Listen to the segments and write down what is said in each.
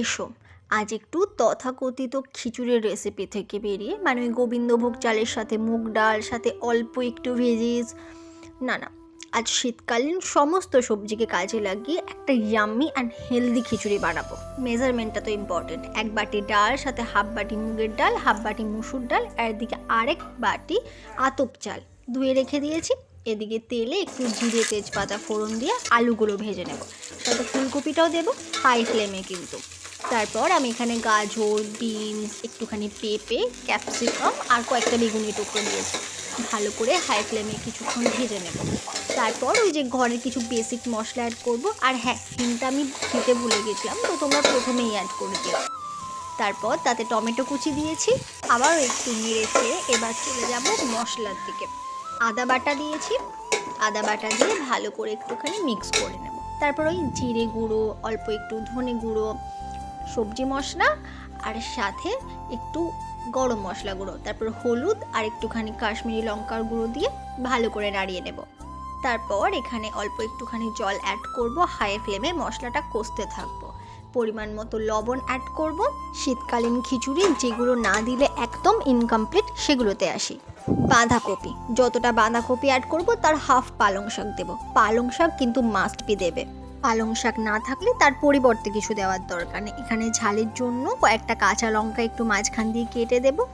এসো। আজ একটু তথাকথিত খিচুড়ির রেসিপি থেকে বেরিয়ে মানে ওই গোবিন্দভোগ চালের সাথে মুগ ডাল, সাথে অল্প একটু ভেজিস না না, আজ শীতকালীন সমস্ত সবজিকে কাজে লাগিয়ে একটা ইয়াম্মি অ্যান্ড হেলদি খিচুড়ি বানাবো। মেজারমেন্টটা তো ইম্পর্টেন্ট এক বাটি ডাল, সাথে হাফ বাটি মুগের ডাল হাফ বাটি মুসুর ডাল, আর এদিকে আরেক বাটি আতপ চাল। ধুয়ে রেখে দিয়েছি। এদিকে তেলে একটু জিরে, তেজপাতা, ফোড়ন দিয়ে আলুগুলো ভেজে নেব। সাথে ফুলকপিটাও দেবো হাই ফ্লেমে কিন্তু। তারপর আমি এখানে গাজর, বিনস, একটুখানি পেঁপে, ক্যাপসিকাম আর কয়েকটা বেগুনি টুকরো দিয়েছি। ভালো করে হাই ফ্লেমে কিছুক্ষণ ভেজে নেব। তারপর ওই যে ঘরের কিছু বেসিক মশলা অ্যাড করব। আর হ্যাঁ হিংটা আমি দিতে ভুলে গেছিলাম, তো তোমরা প্রথমেই অ্যাড করে দিও। তারপর তাতে টমেটো কুচি দিয়েছি। আবার একটু নেড়ে ছেড়ে এবার চলে যাব মশলার দিকে। আদা বাটা দিয়েছি। আদা বাটা দিয়ে ভালো করে একটুখানি মিক্স করে নেব। তারপর ওই জিরে গুঁড়ো, অল্প একটু ধনে গুঁড়ো সবজি মশলা আর সাথে একটু গরম মশলা গুঁড়ো, তারপর হলুদ আর একটুখানি কাশ্মীরি লঙ্কার গুঁড়ো দিয়ে ভালো করে নাড়িয়ে নেব। তারপর এখানে অল্প একটুখানি জল অ্যাড করব হাই ফ্লেমে মশলাটা কষতে থাকব। পরিমাণ মতো লবণ অ্যাড করব, শীতকালীন খিচুড়ি যেগুলো না দিলে একদম ইনকমপ্লিট সেগুলোতে আসি। বাঁধাকপি, যতটা বাঁধাকপি অ্যাড করব তার হাফ পালং শাক দেব। পালং শাক কিন্তু মাস্ট বি দেবে। পালং শাক না থাকলে তার পরিবর্তে কিছু দেওয়ার দরকার নেই। এখানে ঝালের জন্য কয়েকটা কাঁচা লঙ্কা একটু মাঝখান দিয়ে কেটে দেব।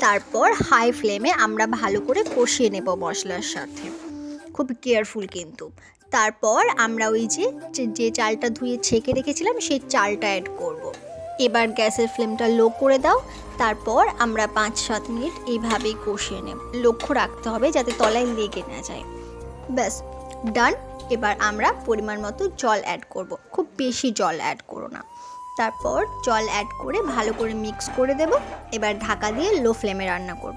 তারপর হাই ফ্লেমে আমরা ভালো করে কষিয়ে নেব মশলার সাথে। খুব কেয়ারফুল কিন্তু। তারপর আমরা ওই যে, যে- চালটা ধুয়ে ছেঁকে রেখেছিলাম, সেই চালটা অ্যাড করব। এবার গ্যাসের ফ্লেমটা লো করে দাও। তারপর আমরা পাঁচ সাত মিনিট এইভাবেই কষিয়ে নেব। লক্ষ্য রাখতে হবে যাতে তলায় লেগে না যায়। ব্যাস। ডান এবার আমরা পরিমাণ মতো জল অ্যাড করব। খুব বেশি জল অ্যাড করো না। তারপর জল অ্যাড করে ভালো করে মিক্স করে দেব। এবার ঢাকা দিয়ে লো ফ্লেমে রান্না করব।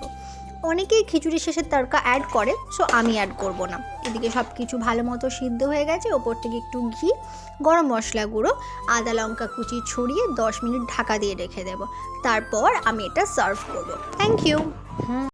অনেকেই খিচুড়ি শেষে তড়কা অ্যাড করে সো আমি অ্যাড করব না। এদিকে সব কিছু ভালো মতো সিদ্ধ হয়ে গেছে। ওপর থেকে একটু ঘি, গরম মশলা গুঁড়ো, আদা লঙ্কা কুচি ছড়িয়ে দশ মিনিট ঢাকা দিয়ে রেখে দেব। তারপর আমি এটা সার্ভ করব। Thank you